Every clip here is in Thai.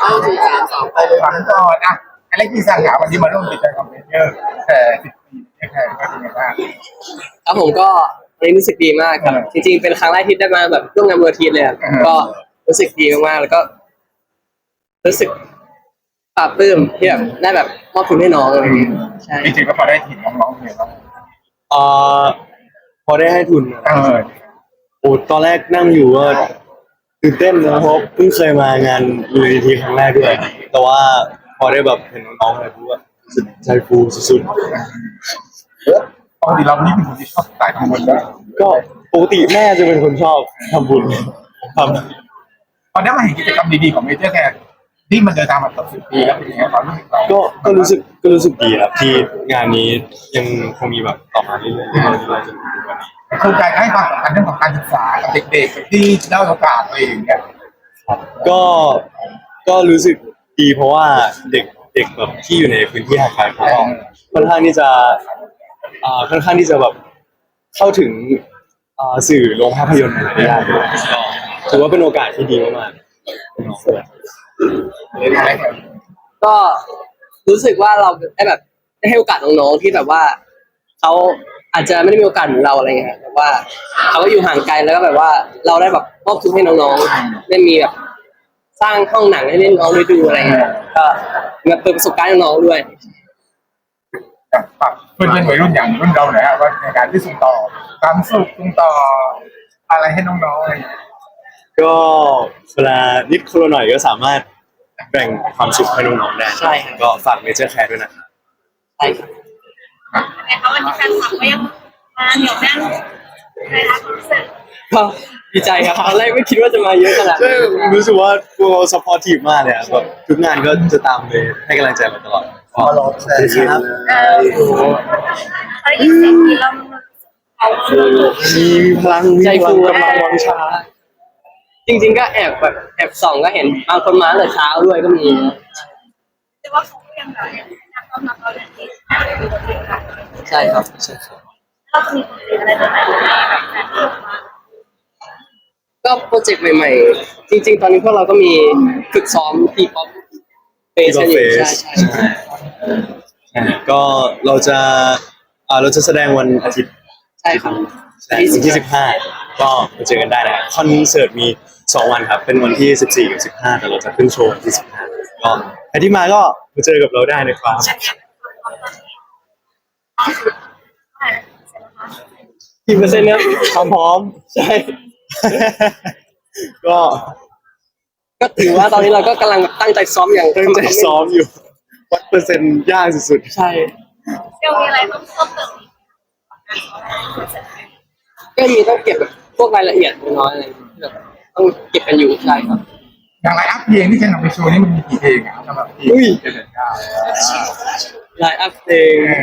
ห้าสี่สามสองไปเลยฝังก่อนอะอะไรที่สั่งหาวันนี้มาร่วมกิจกรรมเมเจอร์แต่สิบปีเนี่ยแค่ก็เป็นไงบ้าง ครับผมก็วันนี้รู้สึกดีมากครับ จริงๆ เป็นครั้งแรกที่ได้มาแบบร่วมงานเวทีเลยอะก็รู้สึกดีมากๆแล้วก็ รู้สึกปลาบปลื้มที่แบบได้แบบมอบทุนให้น้องอะไรอย่างเงี้ยใช่จริงๆก็พอได้ถิ่นน้องๆเนี่ยเนาะเอ่อพอได้ให้ทุนเออโอ้ตอนแรกนั่งอยู่ก็ ตื่นเต้นนะเพราะเพิ่งเคยมางานยูนิทีครั้งแรกด้วย แต่ว่าพอได้แบบเห็นน้องๆอะไรพูดว่ารู้สึกใจฟูสุดปกติเรานี่เป็นคนที่ชอบสายทำบุญแล้วๆก็ปกติแม่จะเป็นคนชอบทำบุญครับตอนนี้มาเห็นกิจกรรมดีๆของเมเจอร์แค่ที่มันเดินทางมาเกือบสิบปีแล้วเป็นยังไงความรู้สึกเราก็ก็รู้สึกก็รู้สึกดีครับที่งานนี้ยังคงมีแบบต่อมาเรื่อยๆเรื่อยๆจนถึงทุกวันนี้ โครงการให้ความสำคัญเรื่องของการศึกษากับเด็กๆที่ได้โอกาสอะไรอย่างเงี้ยก็ก็รู้สึกดีเพราะว่าเด็กเด็กแบบที่อยู่ในพื้นที่ห่างไกลเขาก็ค่อนข้างที่จะอ่าค่อนข้างที่จะแบบเข้าถึงอ่าสื่อโรงภาพยนตร์อะไรได้ยากด้วยก็ถือว่าเป็นโอกาสที่ดีมากๆเรื่องอะไรเนี่ยก็รู้สึกว่าเราได้แบบได้ให้โอกาสน้องๆที่แบบว่าเขา อาจจะไม่ได้มีโอกาสเหมือนเราอะไรเงี้ยแต่ว่าเขาก็อยู่ห่างไกลแล้วก็แบบว่าเราได้แบบมอบทุนให้น้องๆได้มีแบบสร้างห้องหนังให้เล่นน้องได้ดูอะไรเงี้ยก็มาเปิดประสบการณ์ให้น้องๆด้วยกับปรับเพื่อนๆวัยรุ่นอย่างรุ่นเราหน่อยฮะว่าในการที่ส่งต่อความสุขส่งต่ออะไรให้น้องๆอะไรอย่างเงี้ยก็เวลานิดคนละหน่อยก็สามารถแบ่งความสุขให้น้องๆได้ใช่ครับ ก็ฝากเมเจอร์แคร์ด้วยนะครับ ใช่ครับ ไงคะวันนี้แฟนคลับก็ยังมาเหนียวแน่นในร้านคอนเสิร์ตก็ดีใจครับตอนแรกไม่คิดว่าจะมาเยอะขนาดใช่นี้รู้สึกว่าพวกเราซัพพอร์ตทีมมากเลยอะแบบทุกงานก็จะตามไปให้กำลังใจเราตลอดขอรอแชร์ครับ เออเขาได้ยินเสียงนี้แล้วเอามีพลังมีใจพลัฟูงกำลังวังชา จริง ๆ ก็แอบแบบแอบส่องก็เห็นบางคนมาตั้งแต่เช้าด้วยก็มี แต่ว่าเขาก็ยังแบบอยา กต้อนรับเราอย่างนี้ใช่ครับใช่ครับ เราจะมีโปรเจกต์อะไรใหม่ๆให้แบบแฟนคลับมาก็โปรเจกต์ใหม่ ๆ จริง ๆ ตอนนี้พวกเราก็มีฝึกซ้อมทีป๊อปเฟสที่อยู่เฟใช่สใช่ใช่ใช่ก็เราจะอ่าเราจะแสดงวันอาทิตย์ใช่ครับ ใช่วันที่15ก็มาเจอกันได้นะคอนเสิร์ตมี2วันครับ เป็นวันที่14กับ15แต่เราจะขึ้นโชว์วันที่15ก็ ใครที่มาก็มาเจอกับเราได้นะครับกี่เปอร์เซ็นต์เนี่ยความพร้อมใช่ ก็ก็ถือว่าตอนนี้เราก็กำลังตั้งใจซ้อมอย่างตั้งใจซ้อมอยู่ วัดเปอร์เซ็นต์ยากสุดใช่ เดี๋ยวมีอะไรต้องเพิ่มเติมอีกก็มีต้องเก็บแบบพวกรายละเอียดน้อยๆอะไรที่แบบต้องเก็บกันอยู่ใช่ครับ อย่างไรอัพเพลงที่จะนำไปโชว์นี่มันมีกี่เพลงอะครับสำหรับที่อุ้ยเจริญก้าวไลน์อัพเพลง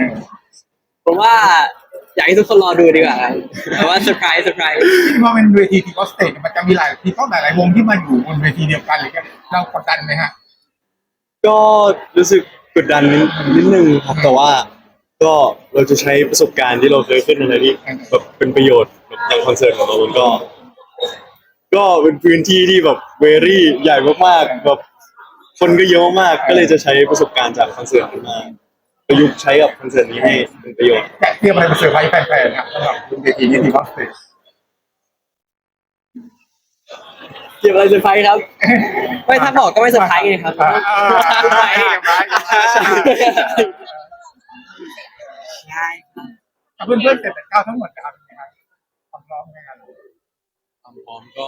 ผมว่าอยากให้ทุกคนรอดูดีกว่าครับแต่ว่าเซอร์ไพรส์เซอร์ไพรส์ที่พอเป็นเวทีที่ออสเตจมันจะมีหลายที่ต้องหลายๆวงที่มาอยู่บนเวทีเดียวกันเลยเรากดดันไหมฮะๆก็รู้สึกกดดันนิดนิดนึงครับแต่ว่าก็เราจะใช้ประสบการณ์ที่เราเคยขึ้นอะไรที่แบบเป็นประโยชน์แบบอย่างคอนเสิร์ตของเรามันก็ ก็เป็นพื้นที่ที่แบบเวรี่ใหญ่มากๆแบบคนก็เยอะมากๆก็เลยจะใช้ประสบการณ์จากคอนเสิร์ตนี้มาประยุกต์ใช้กับคอนเสิร์ตนี้ให้เป็นประโยชน์จะเตรียมอะไรมาเซอร์ไพรส์แฟนๆครับสำหรับบนเวทีนี้ที่ออสเตจเก็บอะไรเซอร์ไพรส์ครับ ไม่ถ้าบอกก็ไม่เซอร์ไพรส์ไงครับอ่าอ่าเซอร์ไพรส์ใช่เพื่อนเพื่อนๆเจ็ดแปดเก้าทั้งหมดจะเอาเป็นไงครับความพร้อมไหมครับ ความพร้อมก็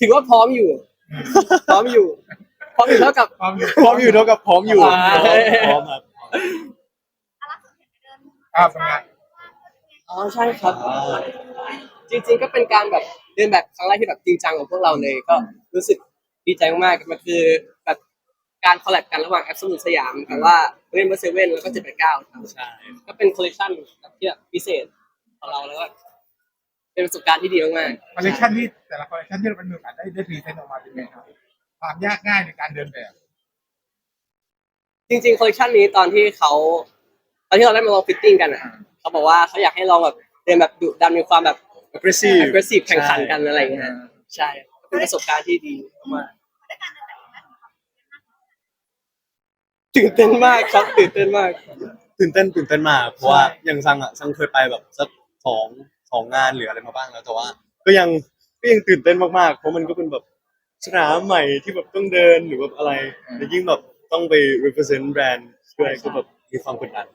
ถือว่าพร้อมอยู่ พร้อมอยู่ พร้อมอยู่เท่ากับพร้อมอยู่พร้อมอยู่เท่ากับพร้อมอยู่อ่า พร้อมครับ อ่าเป็นไงอ๋อใช่ครับ จริงๆก็เป็นการแบบเรียนแบบครั้งแรกที่แบบจริงจังของพวกเราเลยก็รู้สึกดีใจมากๆมันคือแบบการคอลแลบกันระหว่างแอปสมุนสยามกับว่าเล่นเบอร์เซเว่นแล้วก็เจ็ดแปดเก้าครับใช่ ก็เป็นคอลเลคชันที่แบบพิเศษของเราแล้วก็ เป็นประสบการณ์ที่ดีมากคอลเลคชันที่แต่ละคอลเลคชันที่เราเป็นมือกันได้ได้พรีเซนต์ออกมาเป็นไงครับความยากง่ายในการเดินแบบๆจริงๆคอลเลคชันนี้ตอนที่เขาตอนที่เราได้มาลองฟิตติ้งกันอะเขาบอกว่าเขาอยากให้ลองแบบเรียนแบบดุดันมีความแบบ aggressive aggressive แข่งขันกันอะไรอย่างเงี้ยใช่เป็นประสบการณ์ที่ดีมากตื่นเต้นมากครับตื่นเต้นมาก ตื่นเต้นตื่นเต้นมากเพราะว่าอย่างซังอะซังเคยไปแบบสักสอง สองงานหรืออะไรมาบ้างแล้วแต่ว่า ก็ยังก็ยังตื่นเต้นมากๆ เพราะมันก็เป็นแบบสนามใหม่ที่แบบต้องเดินหรือแบบอะไรแล้วยิ่งแบบต้องไป represent แบรนด์ด้วยก็แบบมีความกดดัน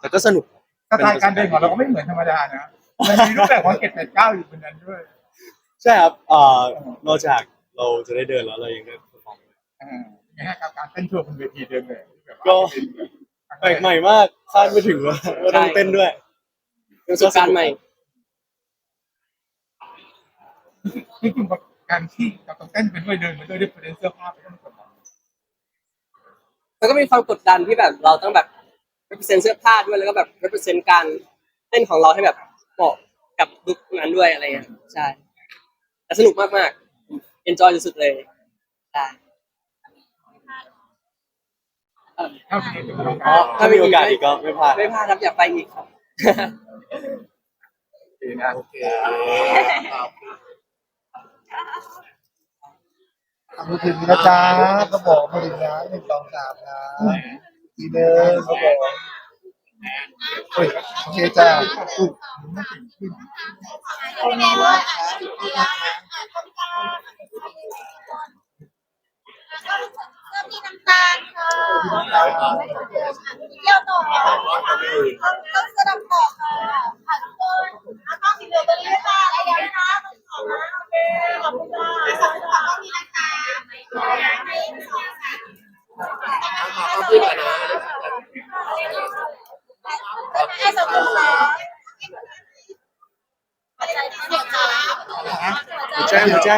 แต่ก็สนุกสไตล์การเดินของเราก็ไม่เหมือนธรรมดานะมันมีรูปแบบของเก็บเป็ดเก้าอยู่บนนั้นด้วยใช่ครับเอ่อนอกจากเราจะได้เดินแล้วเรายังได้ perform อ่านะฮะกับการเต้นโชว์บนเวทีเดิมเลยแบบว่าก็แปลกใหม่มากคาดไม่ถึงว่าว่าต้องเต้นด้วย ประสบการณ์ใหม่ จริงๆกับการที่เราต้องเต้นไปด้วยเดินไปด้วยด้วยประเด็นเสื้อผ้าไปด้วยมันกดดันแล้วก็มีความกดดันที่แบบเราต้องแบบ represent เสื้อผ้าด้วยแล้วก็แบบ represent การเต้นของเราให้แบบเหมาะกับลุคนั้นด้วยอะไรเงี้ยใช่แต่สนุกมากๆ enjoy สุดๆเลยใช่เท่าที่เป็นโอกาอ๋อสถ้ามีโอกาสอีกก็ไม่พลาดไม่พลาดครับอยากไปอีกครับดีนะโอเคทำ มือถือนะจ๊ะก็บอกมาถึงนะหนึ่งสองสามนะทีเดิมก็บอกโอ้ยโอเคจ้าเริ่มมีน้ำตาลค่ะเที่ยวต่อต้องสนับต่อค่ะค่ะทุกคนแล้วก็สีเหลืองตัวนี้ค่ะอะไรอย่างนี้นะขอบคุณโอเคขอบคุณค่ะขอบคุณค่ะต้องมีน้ำตาลให้สองสามให้สองคนค่ะอะไรที่เสียงค่ะ หัวใจหัวใจ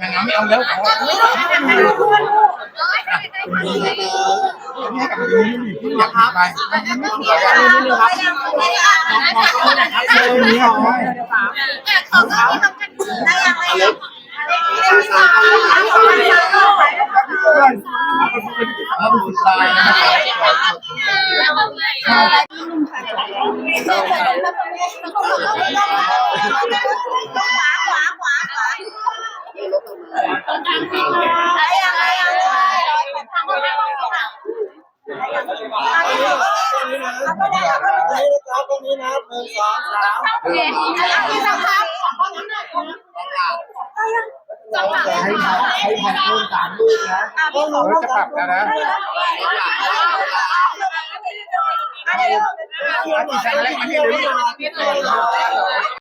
นางงามไม่เอาแล้วขอ ไม่ต้องทำอะไรคุณ นี่ให้กับดูนี่ที่อยากทำอะไรมันไม่สวยอะ เออนี่เอาไว้เขาก็มีทำกันได้ยังไงอะถ้าเป็นสุดท้ายนะให้มาให้มาเพิ่มสามลูกนะเราจะปรับแล้วนะอันนี้ใช่ไหมอันนี้เลย